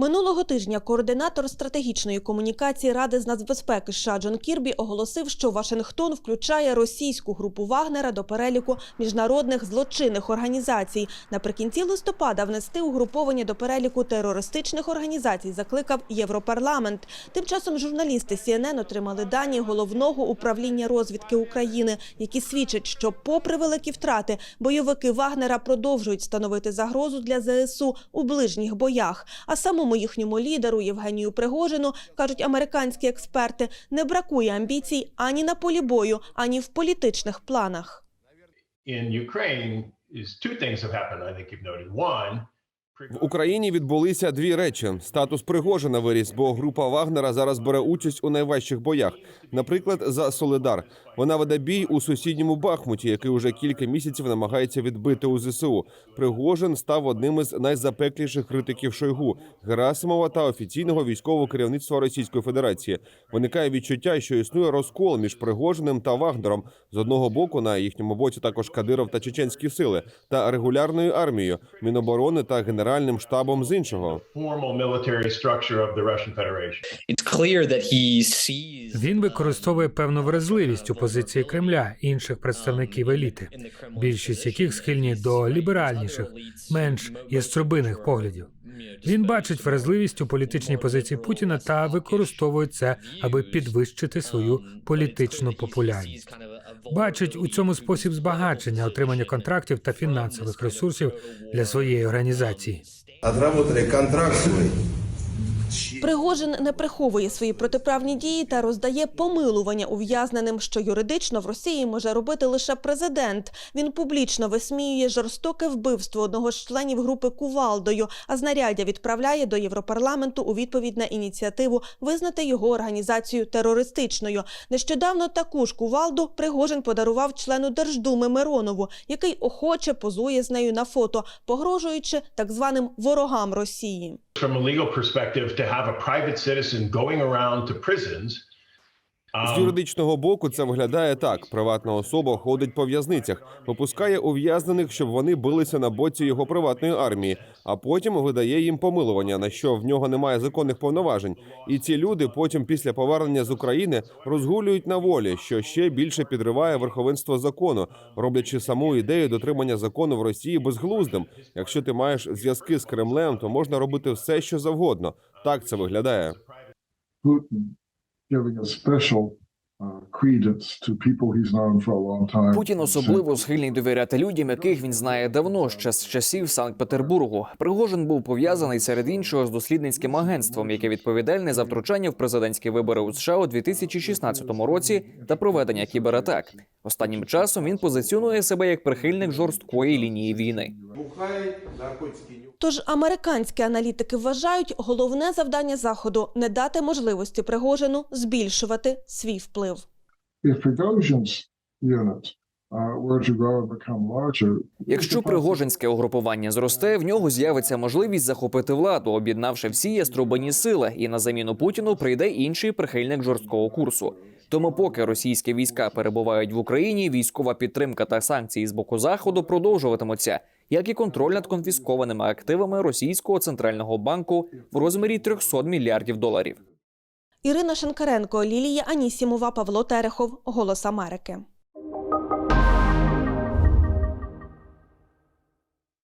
Минулого тижня координатор стратегічної комунікації Ради з нацбезпеки США Джон Кірбі оголосив, що Вашингтон включає російську групу Вагнера до переліку міжнародних злочинних організацій. Наприкінці листопада внести угруповання до переліку терористичних організацій закликав Європарламент. Тим часом журналісти CNN отримали дані головного управління розвідки України, які свідчать, що, попри великі втрати, бойовики Вагнера продовжують становити загрозу для ЗСУ у ближніх боях. А самому їхньому лідеру Євгенію Пригожину кажуть американські експерти, не бракує амбіцій ані на полі бою, ані в політичних планах. in Ukraine is two things have happened. I think you've noted. One, В Україні відбулися дві речі: статус Пригожина виріс, бо група Вагнера зараз бере участь у найважчих боях. Наприклад, за Солидар. Вона веде бій у сусідньому Бахмуті, який уже кілька місяців намагається відбити у ЗСУ. Пригожин став одним із найзапекліших критиків Шойгу, Герасимова та офіційного військового керівництва Російської Федерації. Виникає відчуття, що існує розкол між Пригожиним та Вагнером. З одного боку на їхньому боці також Кадиров та чеченські сили та регулярною армією, міноборони та генеральним штабом з іншого. Він використовує певну вразливість у позиції Кремля і інших представників еліти, більшість яких схильні до ліберальніших, менш яструбиних поглядів. Він бачить вразливість у політичній позиції Путіна та використовує це, аби підвищити свою політичну популярність. Бачить у цьому спосіб збагачення, отримання контрактів та фінансових ресурсів для своєї організації. отработали контракт свой. Пригожин не приховує свої протиправні дії та роздає помилування ув'язненим, що юридично в Росії може робити лише президент. Він публічно висміює жорстоке вбивство одного з членів групи Кувалдою, а знаряддя відправляє до Європарламенту у відповідь на ініціативу визнати його організацію терористичною. Нещодавно таку ж Кувалду Пригожин подарував члену Держдуми Миронову, який охоче позує з нею на фото, погрожуючи так званим ворогам Росії. From a legal perspective, to have a private citizen going around to prisons. З юридичного боку це виглядає так: приватна особа ходить по в'язницях, випускає ув'язнених, щоб вони билися на боці його приватної армії, а потім видає їм помилування, на що в нього немає законних повноважень. І ці люди потім, після повернення з України, розгулюють на волі, що ще більше підриває верховенство закону, роблячи саму ідею дотримання закону в Росії безглуздим. Якщо ти маєш зв'язки з Кремлем, то можна робити все, що завгодно. Так це виглядає. Giving a special Путін особливо схильний довіряти людям, яких він знає давно, ще з часів Санкт-Петербургу. Пригожин був пов'язаний серед іншого з дослідницьким агентством, яке відповідальне за втручання в президентські вибори у США у 2016 році та проведення кібератак. Останнім часом він позиціонує себе як прихильник жорсткої лінії війни. Тож американські аналітики вважають, головне завдання заходу не дати можливості Пригожину збільшувати свій вплив. If Prigozhin's unit uh, Якщо пригожинське угрупування зросте, в нього з'явиться можливість захопити владу, об'єднавши всі яструбані сили, і на заміну Путіну прийде інший прихильник жорсткого курсу. Тому, поки російські війська перебувають в Україні, військова підтримка та санкції з боку заходу продовжуватимуться, як і контроль над конфіскованими активами російського центрального банку в розмірі 300 мільярдів доларів. Ірина Шенкаренко, Лілія Анісімова, Павло Терехов. Голос Америки.